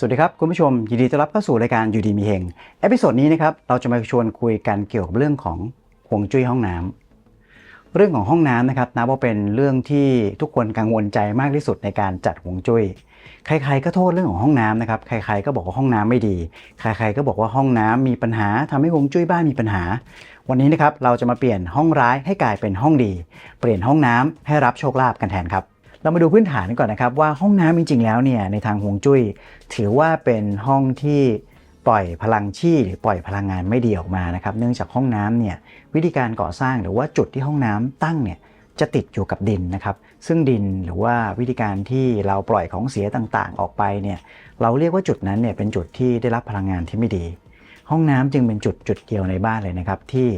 สวัสดีครับ คุณผู้ชม ยินดีต้อนรับเข้าสู่รายการยูดีมีเฮงเอพิโซดนี้นะครับเราจะมาชวนคุยกันเกี่ยวกับเรื่องของห่วงจุ้ยห้องน้ำเรื่องของห้องน้ำนะครับนับว่าเป็นเรื่องที่ทุกคนกังวลใจมากที่สุดในการจัดห่วงจุ้ยใครๆก็โทษเรื่องของห้องน้ำนะครับใครๆก็บอกว่าห้องน้ำไม่ดี ใครๆก็บอกว่าห้องน้ำมีปัญหาทำให้ห่วงจุ้ยบ้านมีปัญหา วันนี้นะครับเราจะมาเปลี่ยนห้องร้ายให้กลายเป็นห้องดี เปลี่ยนห้องน้ำให้รับโชคลาภกันแทนครับ เรามาดูพื้นฐานก่อนนะครับว่าห้องน้ำจริง ๆ แล้วเนี่ยในทางฮวงจุ้ย ถือว่าเป็นห้องที่ปล่อยพลังชีหรือปล่อยพลังงานไม่ดีออกมานะครับ เนื่องจากห้องน้ำเนี่ยวิธีการก่อสร้างหรือว่าจุดที่ห้องน้ำตั้งเนี่ยจะติดอยู่กับดินนะครับ ซึ่งดินหรือว่าวิธีการที่เราปล่อยของเสียต่างๆ ออกไปเนี่ยเราเรียกว่าจุดนั้นเนี่ยเป็นจุดที่ได้รับพลังงานที่ไม่ดี ห้องน้ำจึงเป็นจุดจุดเดียวในบ้านเลยนะครับที่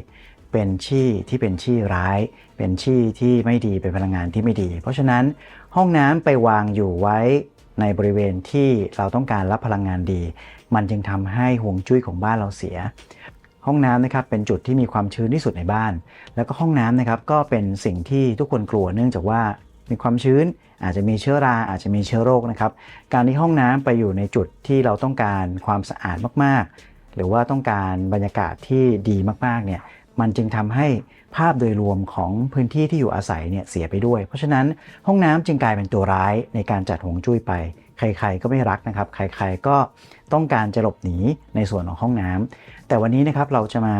เป็นชี่ที่เป็นชี่ร้าย เป็นชี่ที่ไม่ดีเป็นพลังงานที่ไม่ดี เพราะฉะนั้นห้องน้ำไปวางอยู่ไว้ในบริเวณที่เราต้องการรับพลังงานดี มันจึงทำให้ห่วงจุ้ยของบ้านเราเสีย ห้องน้ำนะครับเป็นจุดที่มีความชื้นที่สุดในบ้าน แล้วก็ห้องน้ำนะครับก็เป็นสิ่งที่ทุกคนกลัวเนื่องจากว่ามีความชื้นอาจจะมีเชื้อราอาจจะมีเชื้อโรคนะครับ การที่ห้องน้ำไปอยู่ในจุดที่เราต้องการความสะอาดมากๆ หรือว่าต้องการบรรยากาศที่ดีมากๆเนี่ย มันจึงทำให้ภาพโดยรวมของพื้นที่ที่อยู่อาศัยเนี่ยเสียไปด้วย เพราะฉะนั้นห้องน้ำจึงกลายเป็นตัวร้ายในการจัดหวงจุ้ยไป ใครๆก็ไม่รักนะครับ ใครๆก็ต้องการจะหลบหนีในส่วนของห้องน้ำแต่วันนี้นะครับเราจะมา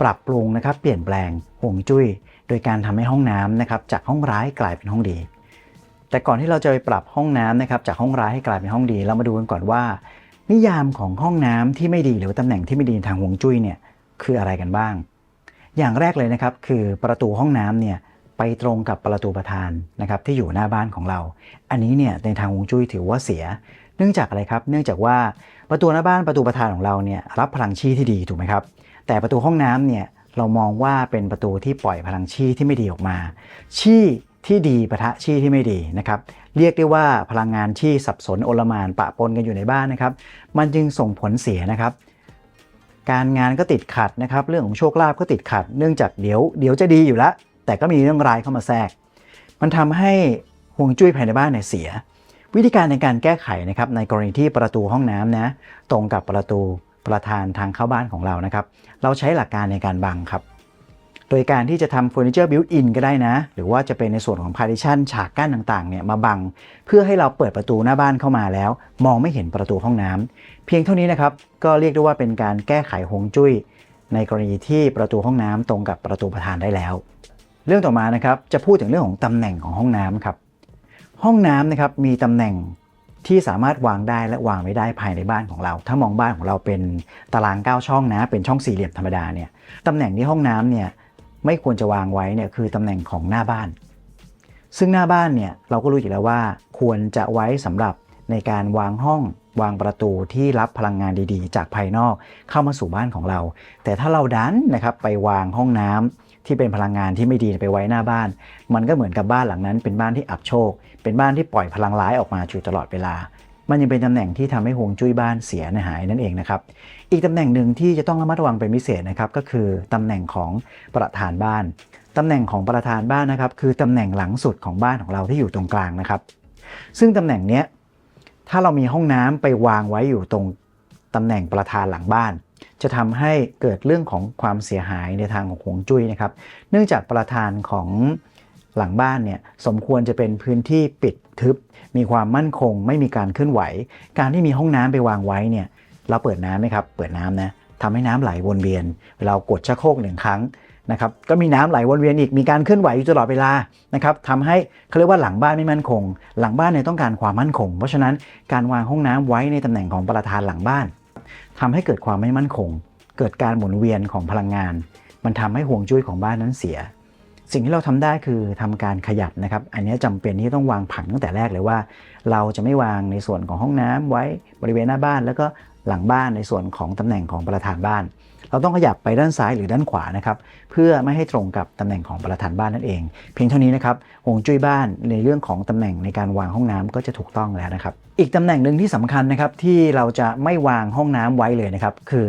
ปรับปรุงนะครับ เปลี่ยนแปลงห่วงจุ้ย โดยการทำให้ห้องน้ำนะครับจากห้องร้ายกลายเป็นห้องดี แต่ก่อนที่เราจะไปปรับห้องน้ำนะครับจากห้องร้ายให้กลายเป็นห้องดี เรามาดูกันก่อนว่า นิยามของห้องน้ำที่ไม่ดีหรือว่าตำแหน่งที่ไม่ดีทางห่วงจุ้ยเนี่ยคืออะไรกันบ้าง อย่างแรกเลยนะครับคือประตูห้องน้ำเนี่ยไปตรงกับประตูประธานนะครับที่อยู่หน้าบ้านของเรา อันนี้เนี่ยในทางฮวงจุ้ยถือว่าเสีย เนื่องจากอะไรครับ เนื่องจากว่าประตูหน้าบ้านประตูประธานของเราเนี่ยรับพลังชีที่ดีถูกไหมครับ แต่ประตูห้องน้ำเนี่ยเรามองว่าเป็นประตูที่ปล่อยพลังชีที่ไม่ดีออกมา ชีที่ดีปะทะชีที่ไม่ดีนะครับ เรียกได้ว่าพลังงานชีสับสนโอลมานปะปนกันอยู่ในบ้านนะครับ มันจึงส่งผลเสียนะครับ การงานก็ติดขัดนะครับ เรื่องของโชคลาภก็ติดขัด เนื่องจากเดี๋ยวเดี๋ยวจะดีอยู่แล้วแต่ก็มีเรื่องร้ายเข้ามาแทรก มันทำให้ห่วงจุ้ยภายในบ้านเนี่ยเสีย วิธีการในการแก้ไขนะครับในกรณีที่ประตูห้องน้ำนะตรงกับประตูประธานทางเข้าบ้านของเรานะครับ เราใช้หลักการในการบังครับ โดยการที่จะทำเฟอร์นิเจอร์บิวต์อินก็ได้นะ หรือว่าจะเป็นในส่วนของพาร์ติชันฉากกั้นต่างๆเนี่ยมาบัง เพื่อให้เราเปิดประตูหน้าบ้านเข้ามาแล้ว มองไม่เห็นประตูห้องน้ำเพียงเท่านี้นะครับ ก็เรียกได้ว่าเป็นการแก้ไขฮงจุ้ย ในกรณีที่ประตูห้องน้ำตรงกับประตูประธานได้แล้ว เรื่องต่อมานะครับจะพูดถึงเรื่องของตำแหน่งของห้องน้ำครับห้องน้ำนะครับมีตำแหน่งที่สามารถวางได้และวางไม่ได้ภายในบ้านของเรา ถ้ามองบ้านของเราเป็นตาราง 9 ช่องนะ เป็นช่องสี่เหลี่ยมธรรมดาเนี่ยตำแหน่งที่ห้องน้ำเนี่ย ไม่ควรจะวางไว้เนี่ยคือตำแหน่งของหน้าบ้าน ซึ่งหน้าบ้านเนี่ยเราก็รู้อยู่แล้วว่า ควรจะไว้สำหรับในการวางห้องวางประตูที่รับพลังงานดีๆ จากภายนอกเข้ามาสู่บ้านของเรา แต่ถ้าเราดันนะครับไปวางห้องน้ำที่เป็นพลังงานที่ไม่ดีไปไว้หน้าบ้าน มันก็เหมือนกับบ้านหลังนั้น เป็นบ้านที่อับโชค เป็นบ้านที่ปล่อยพลังร้ายออกมาอยู่ตลอดเวลา มันยังเป็นตำแหน่งที่ทำให้ฮวงจุ้ยบ้านเสียหายนั่นเองนะครับ อีกตำแหน่งหนึ่งที่จะต้องระมัดระวังเป็นพิเศษนะครับก็คือตำแหน่งของประธานบ้านตำแหน่งของประธานบ้านนะครับ คือตำแหน่งหลังสุดของบ้านของเราที่อยู่ตรงกลางนะครับ ซึ่งตำแหน่งเนี้ยถ้าเรามีห้องน้ำไปวางไว้อยู่ตรงตำแหน่งประธานหลังบ้าน จะทำให้เกิดเรื่องของความเสียหายในทางของฮวงจุ้ยนะครับ เนื่องจากประธานของ หลังบ้านเนี่ยสมควรจะเป็นพื้นที่ปิดทึบ มีความมั่นคง ไม่มีการเคลื่อนไหว การที่มีห้องน้ำไปวางไว้เนี่ยเราเปิดน้ำไหมครับเปิดน้ำนะทำให้น้ำไหลวนเวียนเวลากดชักโครกหนึ่งครั้งนะครับก็มีน้ำไหลวนเวียนอีกมีการเคลื่อนไหวอยู่ตลอดเวลานะครับทำให้เขาเรียกว่าหลังบ้านไม่มั่นคง หลังบ้านเนี่ยต้องการความมั่นคง เพราะฉะนั้นการวางห้องน้ำไว้ในตำแหน่งของประธานหลังบ้านทำให้เกิดความไม่มั่นคง เกิดการหมุนเวียนของพลังงาน มันทำให้ห่วงจุ้ยของบ้านนั้นเสีย สิ่งที่เราทำได้คือทำการขยับนะครับ อันนี้จำเป็นที่ต้องวางผังตั้งแต่แรกเลยว่า เราจะไม่วางในส่วนของห้องน้ำไว้บริเวณหน้าบ้าน แล้วก็หลังบ้านในส่วนของตำแหน่งของประธานบ้าน เราต้องขยับไปด้านซ้ายหรือด้านขวานะครับ เพื่อไม่ให้ตรงกับตำแหน่งของประธานบ้านนั่นเอง เพียงเท่านี้นะครับฮวงจุ้ยบ้านในเรื่องของตำแหน่งในการวางห้องน้ำก็จะถูกต้องแล้วนะครับ อีกตำแหน่งหนึ่งที่สำคัญนะครับที่เราจะไม่วางห้องน้ำไว้เลยนะครับคือ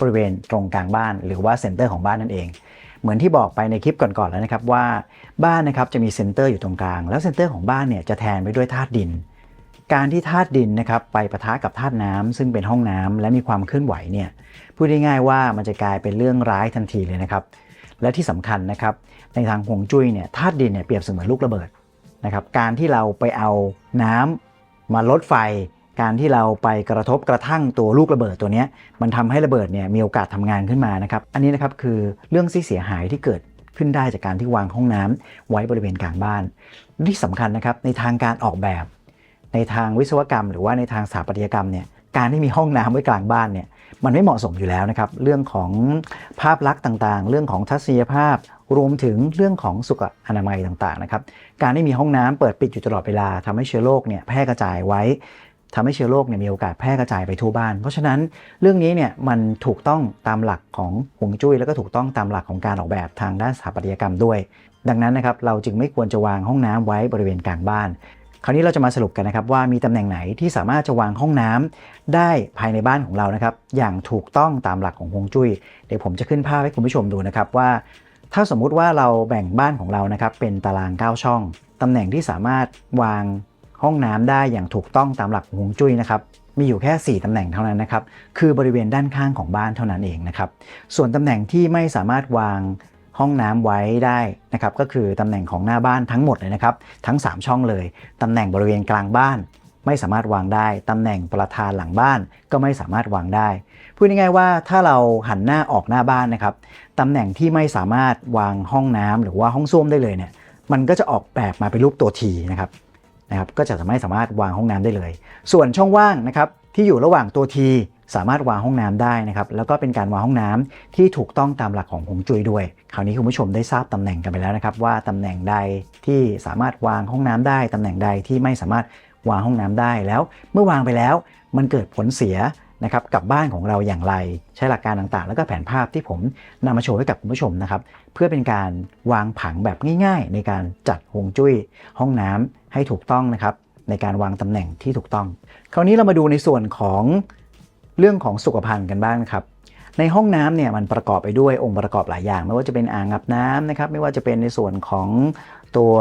บริเวณตรงกลางบ้าน หรือว่าเซ็นเตอร์ของบ้านนั่นเอง เหมือนที่บอกไปในคลิปก่อนๆแล้วนะครับว่าบ้านนะครับจะมีเซ็นเตอร์อยู่ตรงกลาง แล้วเซ็นเตอร์ของบ้านเนี่ยจะแทนไปด้วยธาตุดิน การที่ธาตุดินนะครับไปปะทะกับธาตุน้ำซึ่งเป็นห้องน้ำและมีความเคลื่อนไหวเนี่ยพูดง่ายๆว่ามันจะกลายเป็นเรื่องร้ายทันทีเลยนะครับและที่สำคัญนะครับในทางฮวงจุ้ยเนี่ยธาตุดินเนี่ยเปรียบเสมือนลูกระเบิดนะครับการที่เราไปเอาน้ำมาลดไฟ การที่เราไปกระทบกระทั่งตัวลูกระเบิดตัวนี้มันทำให้ระเบิดเนี่ยมีโอกาสทำงานขึ้นมานะครับอันนี้นะครับคือเรื่องที่เสียหายที่เกิดขึ้นได้จากการที่วางห้องน้ำไว้บริเวณกลางบ้าน ที่สำคัญนะครับในทางการออกแบบ ในทางวิศวกรรม หรือว่าในทางสถาปัตยกรรมเนี่ยการที่มีห้องน้ำไว้กลางบ้านเนี่ยมันไม่เหมาะสมอยู่แล้วนะครับเรื่องของภาพลักษณ์ต่างๆ เรื่องของทัศนียภาพรวมถึงเรื่องของสุขอนามัยต่างๆนะครับการที่มีห้องน้ำเปิดปิดอยู่ตลอดเวลาทำให้เชื้อโรคเนี่ยแพร่กระจายไว้ ทำให้เชื้อโรคเนี่ยมีโอกาสแพร่กระจายไปทั่วบ้าน เพราะฉะนั้นเรื่องนี้เนี่ยมันถูกต้องตามหลักของฮวงจุ้ย แล้วก็ถูกต้องตามหลักของการออกแบบทางด้านสถาปัตยกรรมด้วย ดังนั้นนะครับเราจึงไม่ควรจะวางห้องน้ำไว้บริเวณกลางบ้าน คราวนี้เราจะมาสรุปกันนะครับว่ามีตำแหน่งไหนที่สามารถจะวางห้องน้ำได้ภายในบ้านของเรานะครับอย่างถูกต้องตามหลักของฮวงจุ้ย เดี๋ยวผมจะขึ้นภาพให้คุณผู้ชมดูนะครับว่า ถ้าสมมุติว่าเราแบ่งบ้านของเรานะครับเป็นตาราง 9 ช่องตำแหน่งที่สามารถวาง ห้องน้ำได้อย่างถูกต้องตามหลักของฮวงจุ้ยนะครับมีอยู่แค่ 4 ตำแหน่งเท่านั้นนะครับ คือบริเวณด้านข้างของบ้านเท่านั้นเองนะครับ ส่วนตำแหน่งที่ไม่สามารถวางห้องน้ำไว้ได้นะครับ ก็คือตำแหน่งของหน้าบ้านทั้งหมดเลยนะครับ ทั้ง 3 ช่องเลย ตำแหน่งบริเวณกลางบ้าน ไม่สามารถวางได้ ตำแหน่งประธานหลังบ้านก็ไม่สามารถวางได้ พูดง่ายๆว่าถ้าเราหันหน้าออกหน้าบ้านนะครับ ตำแหน่งที่ไม่สามารถวางห้องน้ำหรือว่าห้องส้วมได้เลยเนี่ย มันก็จะออกแบบมาเป็นรูปตัวทีนะครับ นะครับก็จะไม่สามารถวางห้องน้ำได้เลย ส่วนช่องว่างนะครับที่อยู่ระหว่างตัวทีสามารถวางห้องน้ำได้นะครับแล้วก็เป็นการวางห้องน้ำที่ถูกต้องตามหลักของฮงจุ้ยด้วย คราวนี้คุณผู้ชมได้ทราบตำแหน่งกันไปแล้วนะครับว่าตำแหน่งใดที่สามารถวางห้องน้ำได้ตำแหน่งใดที่ไม่สามารถวางห้องน้ำได้แล้ว เมื่อวางไปแล้วมันเกิดผลเสียนะครับกับบ้านของเราอย่างไร ใช้หลักการต่างๆ แล้วก็แผนภาพที่ผมนำมาโชว์ให้กับคุณผู้ชมนะครับเพื่อเป็นการวางผังแบบง่าย ๆ ในการจัดฮงจุ้ยห้องน้ำ ให้ถูกต้องนะครับในการวางตำแหน่งที่ถูกต้อง คราวนี้เรามาดูในส่วนของเรื่องของสุขภัณฑ์กันบ้างครับ ในห้องน้ำเนี่ยมันประกอบไปด้วยองค์ประกอบหลายอย่าง ไม่ว่าจะเป็นอ่างอาบน้ำนะครับ ไม่ว่าจะเป็นในส่วนของตัว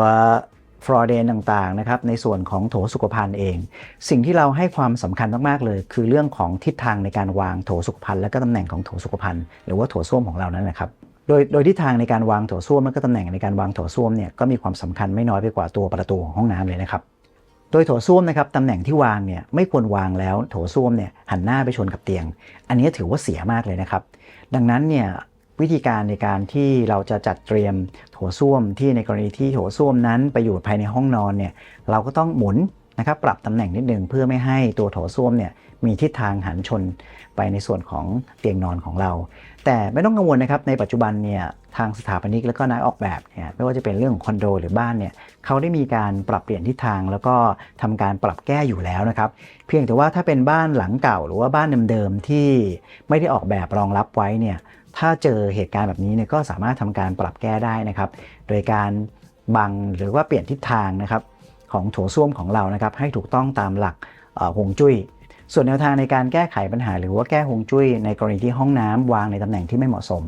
ฟลอเรนต่างๆนะครับ ในส่วนของโถสุขภัณฑ์เอง สิ่งที่เราให้ความสำคัญมากๆเลย คือเรื่องของทิศทางในการวางโถสุขภัณฑ์และก็ตำแหน่งของโถสุขภัณฑ์หรือว่าโถส้วมของเรานั่นแหละครับ โดยโดยทิศทางในการวางโถส้วมและก็ตำแหน่งในการวางโถส้วมเนี่ยก็มีความสำคัญไม่น้อยไปกว่าตัวประตูของห้องน้ำเลยนะครับ โดยโถส้วมนะครับตำแหน่งที่วางเนี่ยไม่ควรวางแล้วโถส้วมเนี่ยหันหน้าไปชนกับเตียง อันนี้ถือว่าเสียมากเลยนะครับ ดังนั้นเนี่ยวิธีการในการที่เราจะจัดเตรียมโถส้วมที่ในกรณีที่โถส้วมนั้นไปอยู่ภายในห้องนอนเนี่ยเราก็ต้องหมุนนะครับปรับตำแหน่งนิดนึงเพื่อไม่ให้ตัวโถส้วมเนี่ย มีทิศทางหันชนไปในส่วนของเตียงนอนของเรา แต่ไม่ต้องกังวลนะครับในปัจจุบันเนี่ยทางสถาปนิกแล้วก็นักออกแบบเนี่ยไม่ว่าจะเป็นเรื่องของคอนโดหรือบ้านเนี่ยเขาได้มีการปรับเปลี่ยนทิศทางแล้วก็ทำการปรับแก้อยู่แล้วนะครับ เพียงแต่ว่าถ้าเป็นบ้านหลังเก่าหรือว่าบ้านเดิมๆที่ไม่ได้ออกแบบรองรับไว้เนี่ยถ้าเจอเหตุการณ์แบบนี้เนี่ยก็สามารถทำการปรับแก้ได้นะครับ โดยการบังหรือว่าเปลี่ยนทิศทางนะครับของโถส้วมของเรานะครับให้ถูกต้องตามหลักเอ่อฮวงจุ้ย ส่วนแนวทางในการแก้ไขปัญหา หรือว่าแก้ฮวงจุ้ยในกรณีที่ห้องน้ำวางในตำแหน่งที่ไม่เหมาะสม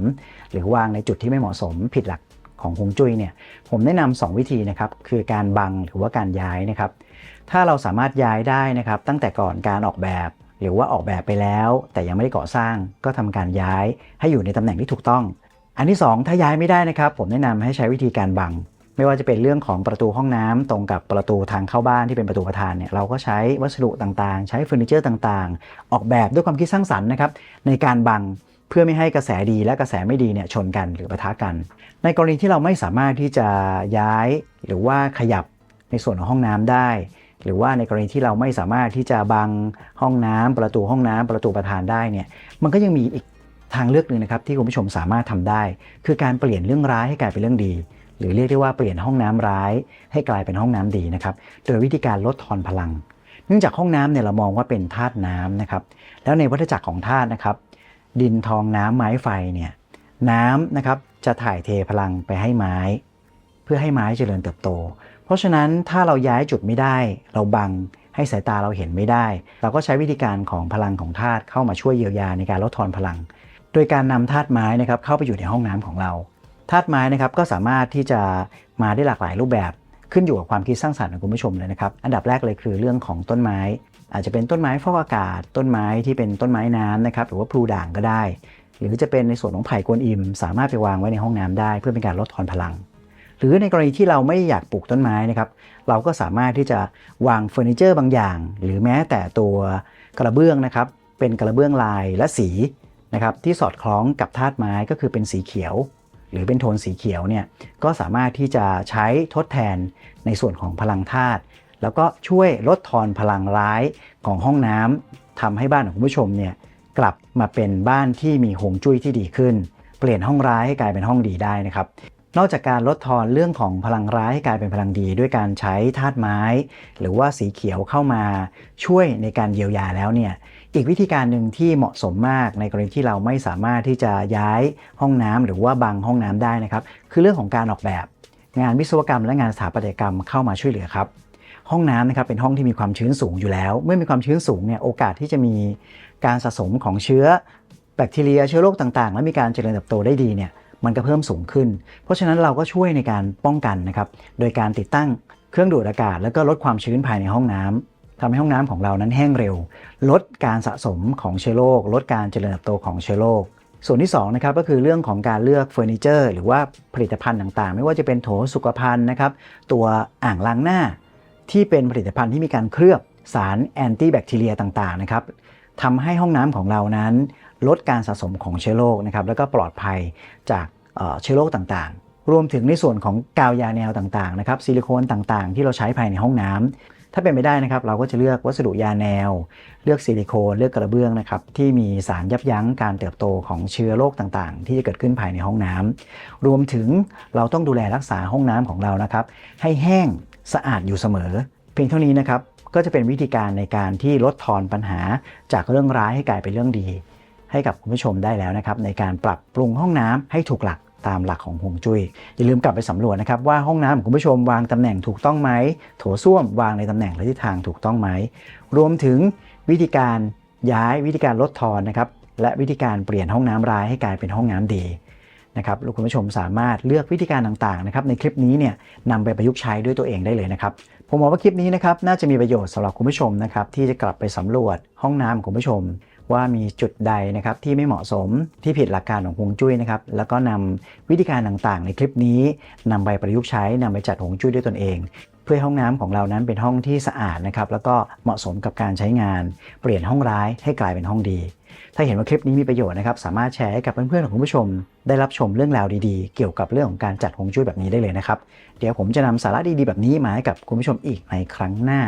หรือวางในจุดที่ไม่เหมาะสม ผิดหลักของฮวงจุ้ยเนี่ยผมแนะนำสองวิธีนะครับคือการบังหรือว่าการย้ายนะครับถ้าเราสามารถย้ายได้นะครับตั้งแต่ก่อนการออกแบบ หรือว่าออกแบบไปแล้ว แต่ยังไม่ได้ก่อสร้างก็ทำการย้ายให้อยู่ในตำแหน่งที่ถูกต้อง อันที่สองถ้าย้ายไม่ได้นะครับ ผมแนะนำให้ใช้วิธีการบัง ไม่ว่าจะเป็นเรื่องของประตูห้องน้ำตรงกับประตูทางเข้าบ้านที่เป็นประตูประธานเนี่ยเราก็ใช้วัสดุต่างๆ ใช้เฟอร์นิเจอร์ต่างๆ ออกแบบด้วยความคิดสร้างสรรค์นะครับในการบังเพื่อไม่ให้กระแสดีและกระแสไม่ดีเนี่ยชนกันหรือปะทะกัน ในกรณีที่เราไม่สามารถที่จะย้ายหรือว่าขยับในส่วนของห้องน้ำได้ หรือว่าในกรณีที่เราไม่สามารถที่จะบังห้องน้ำประตูห้องน้ำประตูประธานได้เนี่ยมันก็ยังมีอีกทางเลือกหนึ่งนะครับที่คุณผู้ชมสามารถทำได้ คือการเปลี่ยนเรื่องร้ายให้กลายเป็นเรื่องดี หรือเรียกได้ว่าเปลี่ยนห้องน้ำร้าย ให้กลายเป็นห้องน้ำดีนะครับ โดยวิธีการลดทอนพลัง เนื่องจากห้องน้ำเนี่ยเรามองว่าเป็นธาตุน้ำนะครับ แล้วในวัฏจักรของธาตุนะครับ ดินทองน้ำไม้ไฟเนี่ยน้ำนะครับจะถ่ายเทพลังไปให้ไม้ เพื่อให้ไม้เจริญเติบโต เพราะฉะนั้นถ้าเราย้ายจุดไม่ได้ เราบังให้สายตาเราเห็นไม่ได้ เราก็ใช้วิธีการของพลังของธาตุเข้ามาช่วยเยียวยาในการลดทอนพลัง โดยการนำธาตุไม้นะครับเข้าไปอยู่ในห้องน้ำของเรา ธาตุไม้นะครับก็สามารถที่จะมาได้หลากหลายรูปแบบ ขึ้นอยู่กับความคิดสร้างสรรค์ของคุณผู้ชมเลยนะครับ อันดับแรกเลยคือเรื่องของต้นไม้ อาจจะเป็นต้นไม้ฟอกอากาศ ต้นไม้ที่เป็นต้นไม้น้ำนะครับหรือว่าพลูด่างก็ได้ หรือจะเป็นในส่วนของไผ่กวนอิม สามารถไปวางไว้ในห้องน้ำได้ เพื่อเป็นการลดทอนพลัง หรือในกรณีที่เราไม่อยากปลูกต้นไม้นะครับเราก็สามารถที่จะวางเฟอร์นิเจอร์บางอย่าง หรือแม้แต่ตัวกระเบื้องนะครับเป็นกระเบื้องลายและสีนะครับที่สอดคล้องกับธาตุไม้ก็คือเป็นสีเขียว หรือเป็นโทนสีเขียวเนี่ยก็สามารถที่จะใช้ทดแทนในส่วนของพลังธาตุแล้วก็ช่วยลดทอนพลังร้ายของห้องน้ำทำให้บ้านของคุณผู้ชมเนี่ยกลับมาเป็นบ้านที่มีหงจุ้ยที่ดีขึ้น เปลี่ยนห้องร้ายให้กลายเป็นห้องดีได้นะครับนอกจากการลดทอนเรื่องของพลังร้ายให้กลายเป็นพลังดี ด้วยการใช้ธาตุไม้ หรือว่าสีเขียวเข้ามาช่วยในการเยียวยาแล้วเนี่ย อีกวิธีการหนึ่งที่เหมาะสมมากในกรณีที่เราไม่สามารถที่จะย้ายห้องน้ำหรือว่าบังห้องน้ำได้นะครับ คือเรื่องของการออกแบบ งานวิศวกรรมและงานสถาปัตยกรรมเข้ามาช่วยเหลือครับห้องน้ำนะครับเป็นห้องที่มีความชื้นสูงอยู่แล้ว เมื่อมีความชื้นสูงเนี่ยโอกาสที่จะมีการสะสมของเชื้อแบคทีเรียเชื้อโรคต่างๆ และมีการเจริญเติบโตได้ดีเนี่ยมันก็เพิ่มสูงขึ้น เพราะฉะนั้นเราก็ช่วยในการป้องกันนะครับโดยการติดตั้งเครื่องดูดอากาศ แล้วก็ลดความชื้นภายในห้องน้ำ ทำให้ห้องน้ำของเรานั้นแห้งเร็ว ลดการสะสมของเชื้อโรคลดการเจริญเติบโตของเชื้อโรคส่วนที่2นะครับก็คือเรื่องของการเลือกเฟอร์นิเจอร์หรือว่าผลิตภัณฑ์ต่างๆ ไม่ว่าจะเป็นโถสุขภัณฑ์นะครับตัวอ่างล้างหน้า ที่เป็นผลิตภัณฑ์ที่มีการเคลือบสารแอนตี้แบคทีเรียต่างๆนะครับทำให้ห้องน้ำของเรานั้น ลดการสะสมของเชื้อโรคนะครับแล้วก็ปลอดภัยจากเอ่อเชื้อโรคต่างๆ รวมถึงในส่วนของกาวยาแนวต่างๆนะครับซิลิโคนต่างๆ ที่เราใช้ภายในห้องน้ำ ถ้าเป็นไปได้นะครับ เราก็จะเลือกวัสดุยาแนว เลือกซิลิโคนเลือกกระเบื้องนะครับที่มีสารยับยั้งการเติบโตของเชื้อโรคต่างๆ ที่จะเกิดขึ้นภายในห้องน้ำรวมถึงเราต้องดูแลรักษาห้องน้ำของเรานะครับ ให้แห้งสะอาดอยู่เสมอ เพียงเท่านี้นะครับก็จะเป็นวิธีการในการที่ลดทอนปัญหาจากเรื่องร้ายให้กลายเป็นเรื่องดี ให้กับคุณผู้ชมได้แล้วนะครับในการปรับปรุงห้องน้ำให้ถูกหลัก ตามหลักของฮวงจุ้ยอย่าลืมกลับไปสำรวจนะครับว่าห้องน้ำของคุณผู้ชมวางตำแหน่งถูกต้องไหมโถส้วมวางในตำแหน่งและทิศทางถูกต้องไหมรวมถึงวิธีการย้ายวิธีการลดทอนนะครับและวิธีการเปลี่ยนห้องน้ำร้ายให้กลายเป็นห้องน้ำดีนะครับคุณผู้ชมสามารถเลือกวิธีการต่างๆนะครับในคลิปนี้เนี่ยนำไปประยุกต์ใช้ด้วยตัวเองได้เลยนะครับผมมองว่าคลิปนี้นะครับน่าจะมีประโยชน์สำหรับคุณผู้ชมนะครับที่จะกลับไปสำรวจห้องน้ำของคุณผู้ชม ว่ามีจุดใดนะครับที่ไม่เหมาะสมที่ผิดหลักการของฮวงจุ้ยนะครับแล้วก็นำวิธีการต่างๆ ในคลิปนี้นำไปประยุกต์ใช้นำไปจัดฮวงจุ้ยด้วยตนเอง เพื่อห้องน้ำของเรานั้นเป็นห้องที่สะอาดนะครับแล้วก็เหมาะสมกับการใช้งาน เปลี่ยนห้องร้ายให้กลายเป็นห้องดี ถ้าเห็นว่าคลิปนี้มีประโยชน์นะครับสามารถแชร์ให้กับเพื่อนๆของคุณผู้ชม ได้รับชมเรื่องราวดีๆ เกี่ยวกับเรื่องของการจัดฮวงจุ้ยแบบนี้ได้เลยนะครับเดี๋ยวผมจะนำสาระดีๆ แบบนี้มาให้กับคุณผู้ชมอีกในครั้งหน้า